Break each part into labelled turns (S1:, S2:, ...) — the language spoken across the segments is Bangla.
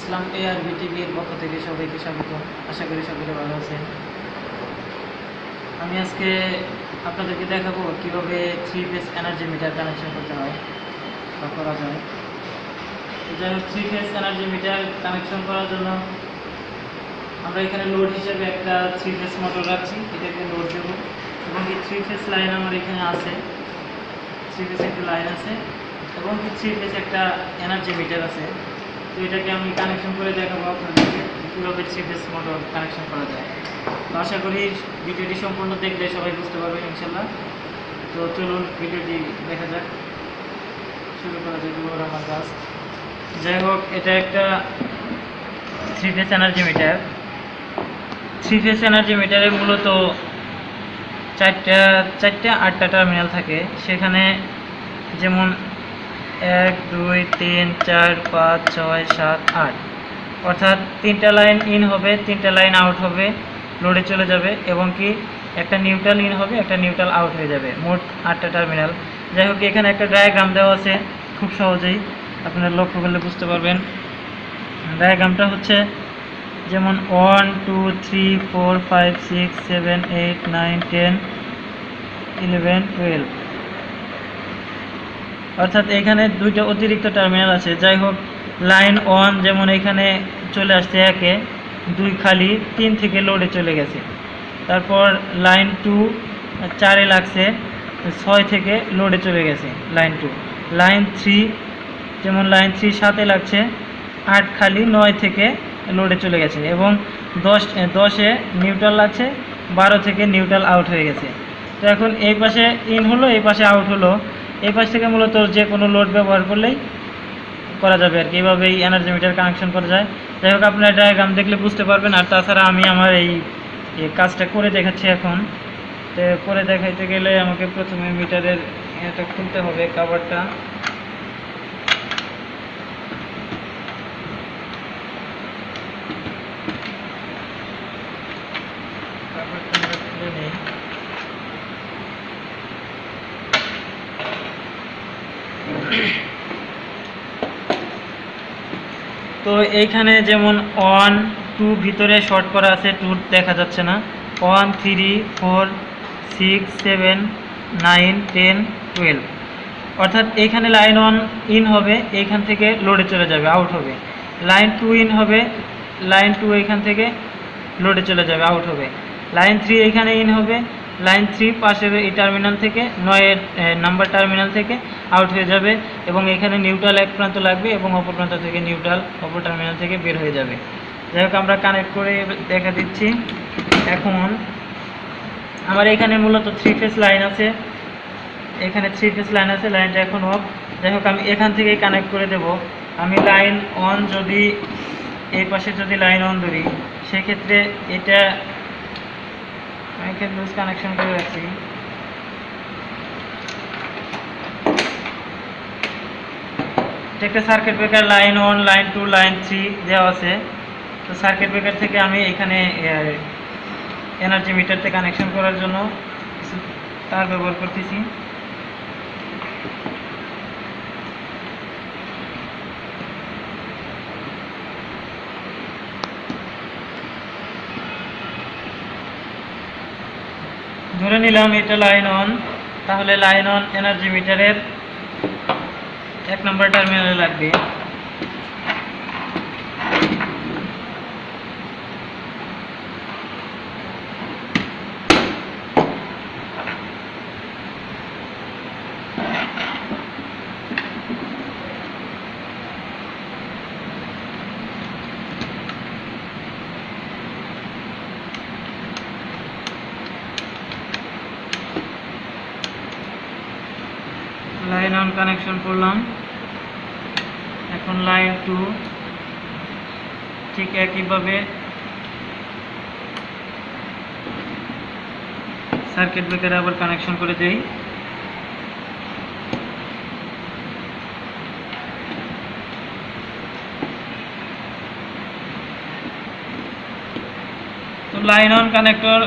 S1: আসলাম এ আর বিটিভির পক্ষ থেকে সবাইকে স্বাগত। আশা করি সকলে ভালো আছেন। আমি আজকে আপনাদেরকে দেখাবো কীভাবে three phase energy meter connection করতে হয় বা করা যায়। যাই হোক three phase energy meter connection করার জন্য আমরা এখানে লোড হিসেবে একটা থ্রি ফেস মোটর রাখছি। এটাকে লোড দেবো। এবং এই থ্রি ফেস লাইন আমার এখানে আছে। থ্রি ফেস একটা লাইন আছে। এবং থ্রি ফেস একটা এনার্জি মিটার আছে। তো এটাকে আমি কানেকশন করে দেখাবো আপনাদেরকে কীভাবে থ্রি ফেস মোটর কানেকশন করা যায়। তো আশা করি ভিডিওটি সম্পূর্ণ দেখলে সবাই বুঝতে পারবেন ইনশাল্লাহ তো চলুন ভিডিওটি দেখা যাক। শুরু করা যাক আমার কাজ। যাই হোক, এটা একটা three phase energy meter three phase energy মিটারে মূলত চারটা চারটা, আটটা টার্মিনাল থাকে। সেখানে যেমন এক, দুই, তিন, চার, পাঁচ, ছয়, সাত, আট। অর্থাৎ তিনটা লাইন ইন হবে, তিনটা লাইন আউট হবে লোডে চলে যাবে এবং কি একটা নিউট্রাল ইন হবে, একটা নিউট্রাল আউট হয়ে যাবে। মোট আটটা টার্মিনাল যাই হোক, এখানে একটা ডায়াগ্রাম দেওয়া আছে, খুব সহজেই আপনারা লক্ষ্য করলে বুঝতে পারবেন। ডায়াগ্রামটা হচ্ছে যেমন one two three four five six seven eight nine ten eleven twelve অর্থাৎ এখানে দুইটা অতিরিক্ত টার্মিনাল আছে। যাই হোক লাইন ওয়ান যেমন এখানে চলে আসছে একে, দুই খালি, তিন থেকে লোডে চলে গেছে। তারপর লাইন টু চারে লাগছে, ছয় থেকে লোডে চলে গেছে লাইন টু লাইন থ্রি যেমন লাইন থ্রি সাতে লাগছে, আট খালি, নয় থেকে লোডে চলে গেছে এবং দশ, দশে নিউট্রাল লাগছে, বারো থেকে নিউট্রাল আউট হয়ে গেছে। তো এখন এই পাশে ইন হলো, এই পাশে আউট হলো। এই পাশ থেকে মূলত যে কোনো লোড ব্যবহার করলেই করা যাবে আর কি। এইভাবেই এনার্জি মিটার কানেকশন করা যায়। যাই হোক, আপনার ডায়াগ্রাম দেখলে বুঝতে পারবেন। আর তাছাড়া আমি আমার এই এই কাজটা করে দেখাচ্ছি এখন। তো করে দেখাইতে গেলে আমাকে প্রথমে মিটারের এটা খুলতে হবে কাভারটা খুলে তো এইখানে যেমন ওয়ান টু ভিতরে শর্ট করা আছে টু দেখা যাচ্ছে না। One three four six seven nine ten twelve অর্থাৎ এইখানে লাইন ওয়ান ইন হবে, এইখান থেকে লোডে চলে যাবে আউট হবে। লাইন টু ইন হবে লাইন টু এইখান থেকে লোডে চলে যাবে আউট হবে। লাইন থ্রি এইখানে ইন হবে লাইন থ্রি পাশের এই টার্মিনাল থেকে, নয়ের নাম্বার টার্মিনাল থেকে আউট হয়ে যাবে এবং এখানে নিউট্রাল এক প্রান্ত লাগবে এবং অপর প্রান্ত থেকে নিউট্রাল অপর টার্মিনাল থেকে বের হয়ে যাবে। যাই হোক, আমরা কানেক্ট করে দেখা দিচ্ছি। এখন আমার এখানে মূলত থ্রি ফেস লাইন আছে। এখানে থ্রি ফেস লাইন আছে লাইনটা এখন অফ যাই হোক, আমি এখান থেকেই কানেক্ট করে দেব। আমি লাইন অন যদি, এই পাশে যদি লাইন অন ধরি, সেক্ষেত্রে এটা আমি লুজ কানেকশন করে রাখছি একটা circuit breaker line one line two line three দেওয়া আছে তো সার্কিট ব্রেকার থেকে আমি এখানে এনার্জি মিটারতে কানেকশন করার জন্য কিছু তার ব্যবহার করতেছি। ধরে নিলাম এটা লাইন অন তাহলে লাইন অন এনার্জি মিটারের এক নম্বর টার্মিনালে লাগবে। লাইন অন কানেকশন করলাম। এখন লাইন টু ঠিক একইভাবে সার্কিট ব্রেকারে আবার কানেকশন করে দেই। লাইন অন কানেক্টর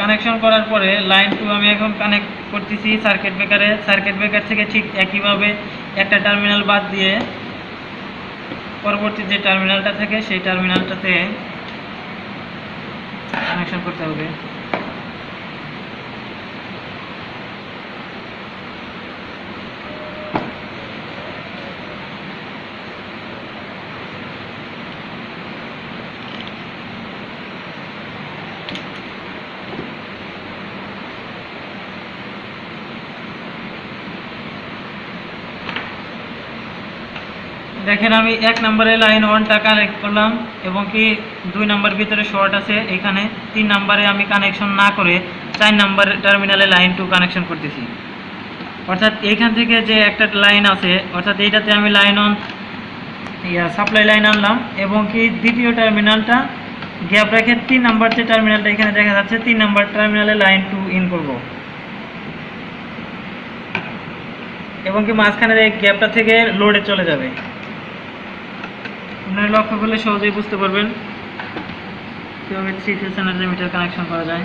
S1: কানেকশন করার পরে লাইন টু আমি এখন কানেক্ট করতেছি সার্কিট ব্রেকারে সার্কিট ব্রেকার থেকে ঠিক একইভাবে একটা টার্মিনাল বাদ দিয়ে পরবর্তী যে টার্মিনালটা থাকে, সেই টার্মিনালটাতে কানেকশন করতে হবে। দেখেন আমি এক নম্বরে লাইন ওয়ানটা কানেক্ট করলাম এবং কি দুই নাম্বার ভিতরে শর্ট আছে, এখানে তিন নাম্বারে আমি কানেকশন না করে চার নাম্বার টার্মিনালে লাইন টু কানেকশন করতেছি। অর্থাৎ এইখান থেকে যে একটা লাইন আছে, অর্থাৎ এইটাতে আমি লাইন অন ইয়া সাপ্লাই লাইন আনলাম এবং কি দ্বিতীয় টার্মিনালটা গ্যাপ রেখে তিন নাম্বার যে টার্মিনালটা এখানে দেখা যাচ্ছে, তিন নাম্বার টার্মিনালে লাইন টু ইন করব। এবং কি মাঝখানের এই গ্যাপটা থেকে লোডে চলে যাবে। আপনারা লক্ষ্য করলে সহজেই বুঝতে পারবেন কীভাবে three phase energy meter connection করা যায়।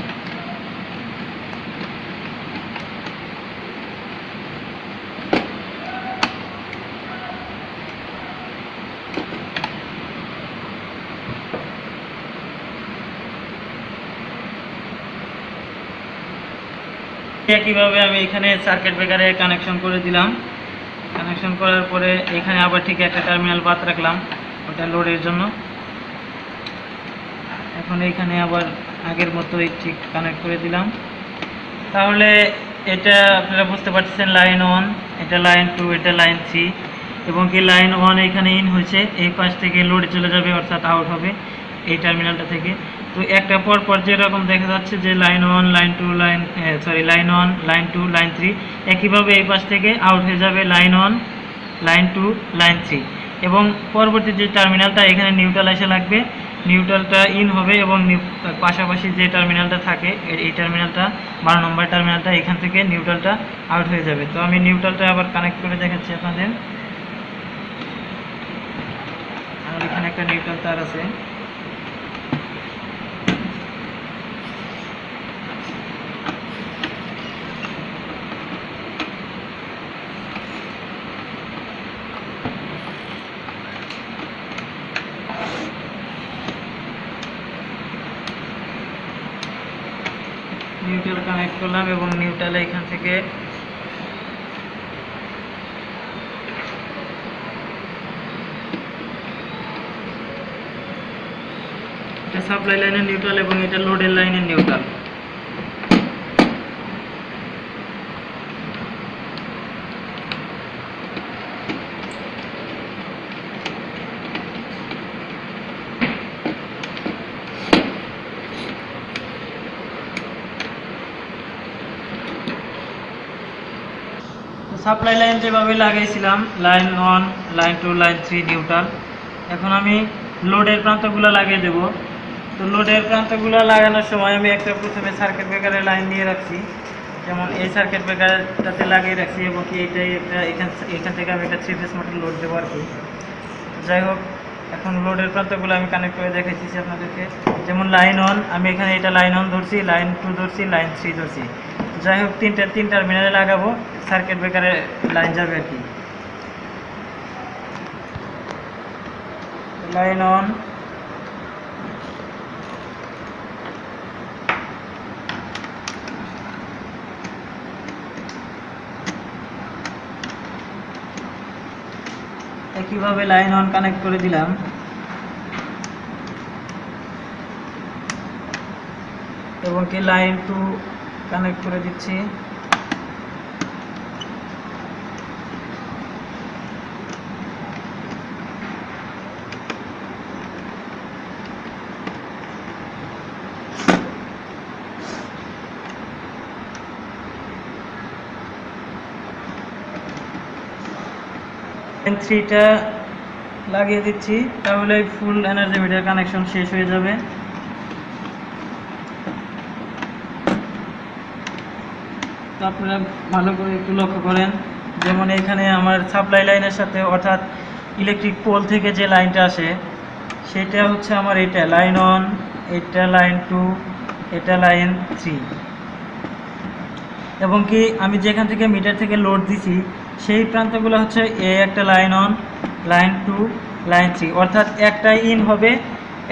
S1: একইভাবে আমি এখানে সার্কিট ব্রেকারে কানেকশন করে দিলাম। কানেকশন করার পরে এখানে আবার ঠিক একটা টার্মিনাল বাদ রাখলাম। ওটা লোডের জন্য। এখন এইখানে আবার আগের মতোই ঠিক কানেক্ট করে দিলাম। তাহলে এটা আপনারা বুঝতে পারছেন লাইন ওয়ান এটা লাইন টু এটা লাইন থ্রি এবং কি লাইন ওয়ান এখানে ইন হয়েছে, এই পাশ থেকে লোডে চলে যাবে, অর্থাৎ আউট হবে এই টার্মিনালটা থেকে। তো একটা পর পর যেরকম দেখা যাচ্ছে যে line one line two line sorry line one line two line three একইভাবে এই পাশ থেকে আউট হয়ে যাবে line one line two line three এবং পরবর্তী যে টার্মিনালটা এখানে নিউট্রাল এসে লাগবে। নিউট্রালটা ইন হবে এবং পাশাপাশি যে টার্মিনালটা থাকে এই টার্মিনালটা বারো নম্বর টার্মিনালটা এখান থেকে নিউট্রালটা আউট হয়ে যাবে। তো আমি নিউট্রালটা আবার কানেক্ট করে দেখাচ্ছি আপনাদের। আমার এখানে একটা নিউট্রাল তার আছে। নিউট্রাল কানেক্ট করলাম এবং নিউট্রালে এখান থেকে এটা সাপ্লাই লাইনের নিউট্রাল এবং এটা লোডের লাইনের নিউট্রাল সাপ্লাই লাইন যেভাবে লাগাইছিলাম, line one, line two, line three neutral, এখন আমি লোডের প্রান্তগুলো লাগিয়ে দেব। তো লোডের প্রান্তগুলো লাগানোর সময় আমি একটা প্রথমে সার্কিট ব্রেকারের লাইন দিয়ে রাখছি। যেমন এই সার্কিট ব্রেকারটাতে লাগিয়ে রাখছি এবং কি এইটাই একটা এখান এখান থেকে আমি একটা থ্রি ফেস মোটর লোড দেবো আর কি যাই হোক, এখন লোডের প্রান্তগুলো আমি কানেক্ট করে দেখাইতেছি আপনাদেরকে। যেমন লাইন অন আমি এখানে এটা লাইন অন ধরছি লাইন টু ধরছি লাইন থ্রি ধরছি। যাই হোক, তিনটা তিন টার্মিনালে লাগাবো সার্কিট ব্রেকারে লাইন যাবে আর কি। লাইন অন একইভাবে লাইন অন কানেক্ট করে দিলাম। এবং কি লাইন টু কানেক্ট করে দিচ্ছি। থ্রিটা লাগিয়ে দিচ্ছি তাহলে ফুল এনার্জি মিটার কানেকশন শেষ হয়ে যাবে। আপনারা ভালো করে একটু লক্ষ্য করেন, যেমন এখানে আমার সাপ্লাই লাইনের সাথে অর্থাৎ ইলেকট্রিক পোল থেকে যে লাইনটা আসে, সেটা হচ্ছে আমার এটা লাইন অন এটা লাইন টু এটা লাইন থ্রি এবং কি আমি যেখান থেকে মিটার থেকে লোড দিছি, সেই প্রান্তগুলো হচ্ছে এ একটা line one line two line three অর্থাৎ একটা ইন হবে,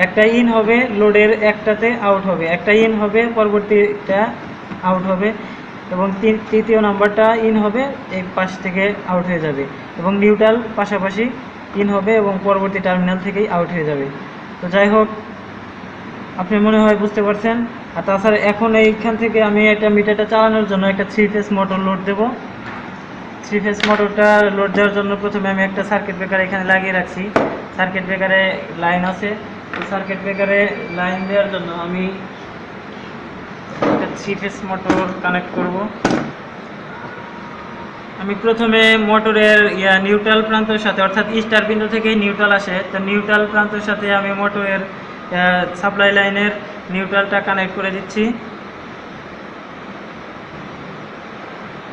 S1: একটা ইন হবে লোডের একটাতে আউট হবে। একটা ইন হবে, পরবর্তীটা আউট হবে। এবং তিন তৃতীয় নাম্বারটা ইন হবে, এই পাশ থেকে আউট হয়ে যাবে। এবং নিউট্রাল পাশাপাশি ইন হবে এবং পরবর্তী টার্মিনাল থেকেই আউট হয়ে যাবে। তো যাই হোক, আপনি মনে হয় বুঝতে পারছেন। আর তাছাড়া এখন এইখান থেকে আমি একটা মিটারটা চালানোর জন্য একটা থ্রি ফেস মোটর লোড দেবো। থ্রি ফেস মোটরটা লোড দেওয়ার জন্য প্রথমে আমি একটা সার্কিট ব্রেকার এখানে লাগিয়ে রাখছি। সার্কিট ব্রেকারে লাইন আছে। তো সার্কিট ব্রেকারে লাইন দেওয়ার জন্য আমি থ্রি ফেস মোটর কানেক্ট করব। আমি প্রথমে মোটরের ইয়া নিউট্রাল প্রান্তের সাথে, অর্থাৎ স্টার বিন্দু থেকেই নিউট্রাল আসে। তো নিউট্রাল প্রান্তের সাথে আমি মোটরের সাপ্লাই লাইনের নিউট্রালটা কানেক্ট করে দিচ্ছি।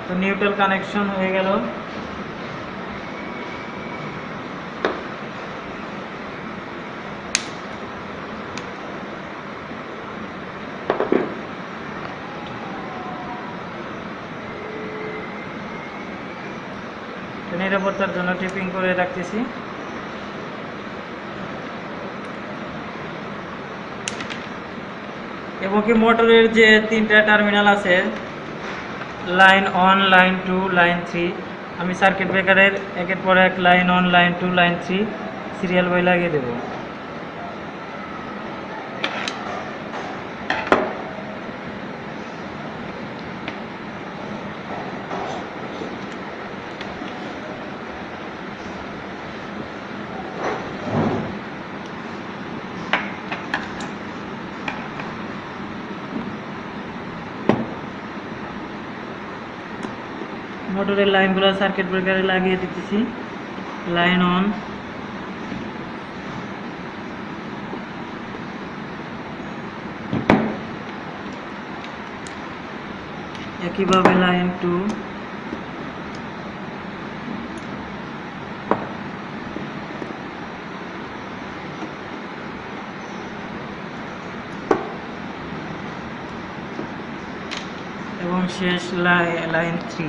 S1: তো নিউট্রাল কানেকশন হয়ে গেল। নিরাপত্তার জন্য টিপিং করে রাখতেছি। এবং কি মোটরের যে তিনটা টার্মিনাল আছে, line one line two, line three, আমি সার্কিট ব্রেকারের একের পর এক line one line two, line three, serial বই লাগিয়ে দেবো। মোটরের লাইনগুলো সার্কিট ব্রেকারে লাগিয়ে দিতেছি। লাইন অন একইভাবে লাইন টু এবং শেষ লাইন থ্রি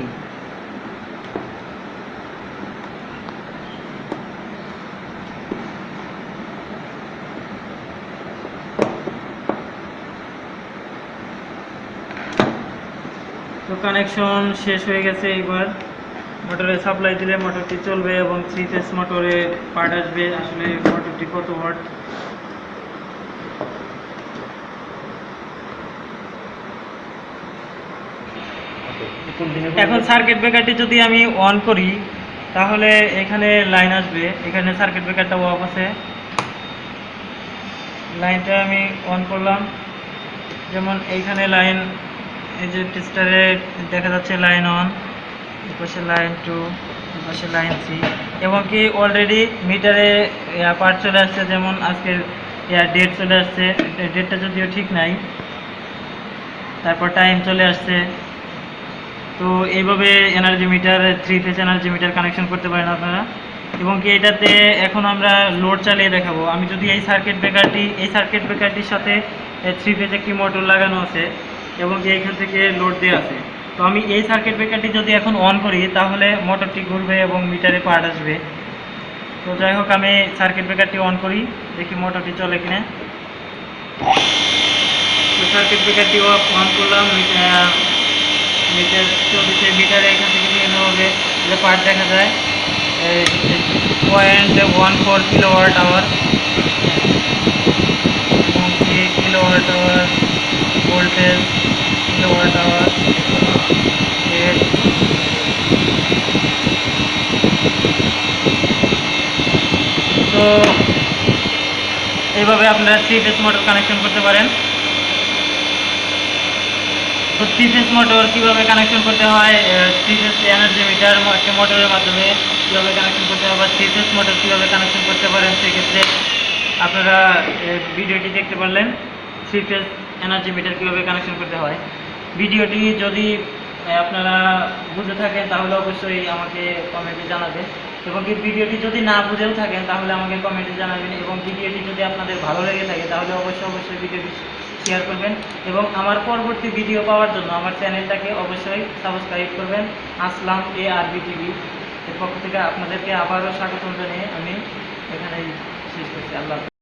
S1: কানেকশন শেষ হয়ে গেছে এবার মোটরে সাপ্লাই দিলে মোটরটি চলবে এবং থ্রি ফেস মোটরে পার্ট আসবে। আসলে মোটরটি কত ওয়াট এখন সার্কিট ব্রেকারটি যদি আমি অন করি, তাহলে এখানে লাইন আসবে। এখানে সার্কিট ব্রেকারটা অফ আছে। লাইনটা আমি অন করলাম। যেমন এইখানে লাইন এই যে টেস্টারে দেখা যাচ্ছে লাইন অন এপাশে লাইন টু এপাশে লাইন থ্রি এবং কি অলরেডি মিটারে পার্ট চলে আসছে, যেমন আজকের ডেট চলে আসছে ডেটটা যদিও ঠিক নাই, তারপর টাইম চলে আসছে, তো এইভাবে energy meter three phase energy meter connection করতে পারেন আপনারা, এবং কি এটাতে এখন আমরা লোড চালিয়ে দেখাবো। আমি যদি এই সার্কিট ব্রেকারটি এই সার্কিট ব্রেকারটির সাথে থ্রি ফেজ একটি মোটর লাগানো আছে এবং এইখান থেকে লোড দেওয়া আছে। তো আমি এই সার্কিট ব্রেকারটি যদি এখন অন করি, তাহলে মোটরটি ঘুরবে এবং মিটারে পার্ট আসবে। তো যাই হোক, আমি সার্কিট ব্রেকারটি অন করি, দেখি মোটরটি চলে কিনা। তো সার্কিট ব্রেকারটি অন করলাম মিটার চলছে মিটারে এখান থেকে নিয়ে হবে। যে পার্ট দেখা যায়। Point one four kilo watt hour kilo watt hour voltage তো এইভাবে আপনারা থ্রি ফেস মোটর কানেকশন করতে পারেন। তো থ্রি ফেস মোটর কীভাবে কানেকশন করতে হয়? থ্রি ফেস এনার্জি মিটার একটা মোটরের মাধ্যমে কীভাবে কানেকশন করতে হয় বা থ্রি ফেস মোটর কীভাবে কানেকশন করতে পারেন সেক্ষেত্রে আপনারা ভিডিওটি দেখতে পারলেন। থ্রি ফেস এনার্জি মিটার কীভাবে কানেকশন করতে হয়। ভিডিওটি যদি আপনারা বুঝে থাকেন, তাহলে অবশ্যই আমাকে কমেন্টে জানাবেন। এবং কি ভিডিওটি যদি না বুঝেও থাকেন, তাহলে আমাকে কমেন্টে জানাবেন। এবং ভিডিওটি যদি আপনাদের ভালো লেগে থাকে, তাহলে অবশ্যই অবশ্যই ভিডিওটি শেয়ার করবেন। এবং আমার পরবর্তী ভিডিও পাওয়ার জন্য আমার চ্যানেলটাকে অবশ্যই সাবস্ক্রাইব করবেন। আসলাম এ আর বি টিভি এর পক্ষ থেকে আপনাদেরকে আবারও স্বাগত জানিয়ে আমি এখানেই শেষ করছি। আল্লাহ।